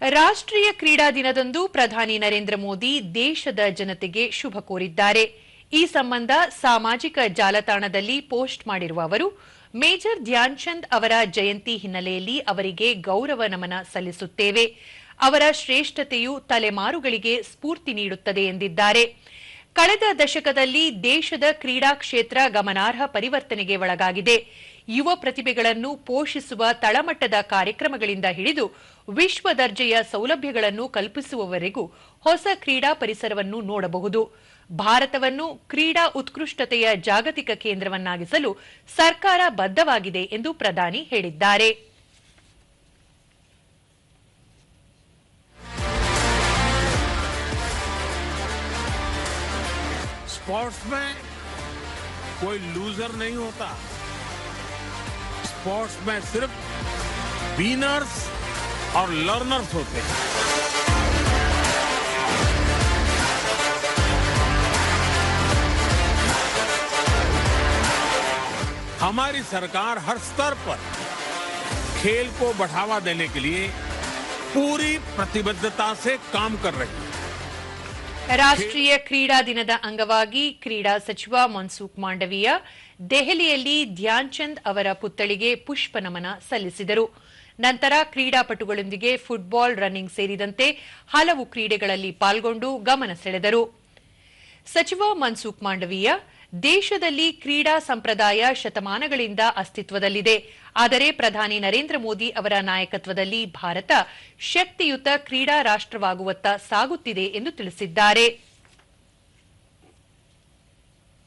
ರಾಷ್ಟ್ರೀಯ ಕ್ರೀಡಾ ದಿನದಂದು ಪ್ರಧಾನಿ ನರೇಂದ್ರ ಮೋದಿ ದೇಶದ ಜನತೆಗೆ ಶುಭ ಕೋರಿದ್ದಾರೆ. ಈ ಸಂಬಂಧ ಸಾಮಾಜಿಕ ಜಾಲತಾಣದಲ್ಲಿ ಪೋಸ್ಟ್ ಮಾಡಿರುವ ಅವರು, ಮೇಜರ್ ಧ್ಯಾನ್ ಚಂದ್ ಅವರ ಜಯಂತಿ ಹಿನ್ನೆಲೆಯಲ್ಲಿ ಅವರಿಗೆ ಗೌರವ ನಮನ ಸಲ್ಲಿಸುತ್ತೇವೆ. ಅವರ ಶ್ರೇಷ್ಠತೆಯು ತಲೆಮಾರುಗಳಿಗೆ ಸ್ಫೂರ್ತಿ ನೀಡುತ್ತದೆ ಎಂದಿದ್ದಾರೆ. ಕಳೆದ ದಶಕದಲ್ಲಿ ದೇಶದ ಕ್ರೀಡಾ ಕ್ಷೇತ್ರ ಗಮನಾರ್ಹ ಪರಿವರ್ತನೆಗೆ ಒಳಗಾಗಿದೆ. ಯುವ ಪ್ರತಿಭೆಗಳನ್ನು ಪೋಷಿಸುವ ತಳಮಟ್ಟದ ಕಾರ್ಯಕ್ರಮಗಳಿಂದ ಹಿಡಿದು ವಿಶ್ವ ದರ್ಜೆಯ ಸೌಲಭ್ಯಗಳನ್ನು ಕಲ್ಪಿಸುವವರೆಗೂ ಹೊಸ ಕ್ರೀಡಾ ಪರಿಸರವನ್ನು ನೋಡಬಹುದು ಭಾರತವನ್ನು ಕ್ರೀಡಾ ಉತ್ಕೃಷ್ಟತೆಯ ಜಾಗತಿಕ ಕೇಂದ್ರವನ್ನಾಗಿಸಲು ಸರ್ಕಾರ ಬದ್ಧವಾಗಿದೆ ಎಂದು ಪ್ರಧಾನಿ ಹೇಳಿದ್ದಾರೆ स्पोर्ट्स में कोई लूजर नहीं होता स्पोर्ट्स में सिर्फ़ विनर्स और लर्नर्स होते हैं। हमारी सरकार हर स्तर पर खेल को बढ़ावा देने के लिए पूरी प्रतिबद्धता से काम कर रही है। ರಾಷ್ಟ್ರೀಯ ಕ್ರೀಡಾ ದಿನದ ಅಂಗವಾಗಿ ಕ್ರೀಡಾ ಸಚಿವ ಮನ್ಸುಖ್ ಮಾಂಡವೀಯ ದೆಹಲಿಯಲ್ಲಿ ಧ್ಯಾನ್ ಚಂದ್ ಅವರ ಪುತ್ಥಳಿಗೆ ಪುಷ್ಪ ನಮನ ಸಲ್ಲಿಸಿದರು. ನಂತರ ಕ್ರೀಡಾಪಟುಗಳೊಂದಿಗೆ ಫುಟ್ಬಾಲ್ ರನ್ನಿಂಗ್ ಸೇರಿದಂತೆ ಹಲವು ಕ್ರೀಡೆಗಳಲ್ಲಿ ಪಾಲ್ಗೊಂಡು ಗಮನ ಸೆಳೆದರು. ಸಚಿವ ಮನ್ಸುಖ್ ಮಾಂಡವೀಯ ದೇಶದಲ್ಲಿ ಕ್ರೀಡಾ ಸಂಪ್ರದಾಯ ಶತಮಾನಗಳಿಂದ ಅಸ್ತಿತ್ವದಲ್ಲಿದೆ. ಆದರೆ ಪ್ರಧಾನಿ ನರೇಂದ್ರ ಮೋದಿ ಅವರ ನಾಯಕತ್ವದಲ್ಲಿ ಭಾರತ ಶಕ್ತಿಯುತ ಕ್ರೀಡಾ ರಾಷ್ಟ್ರವಾಗುವತ್ತ ಸಾಗುತ್ತಿದೆ ಎಂದು ತಿಳಿಸಿದ್ದಾರೆ.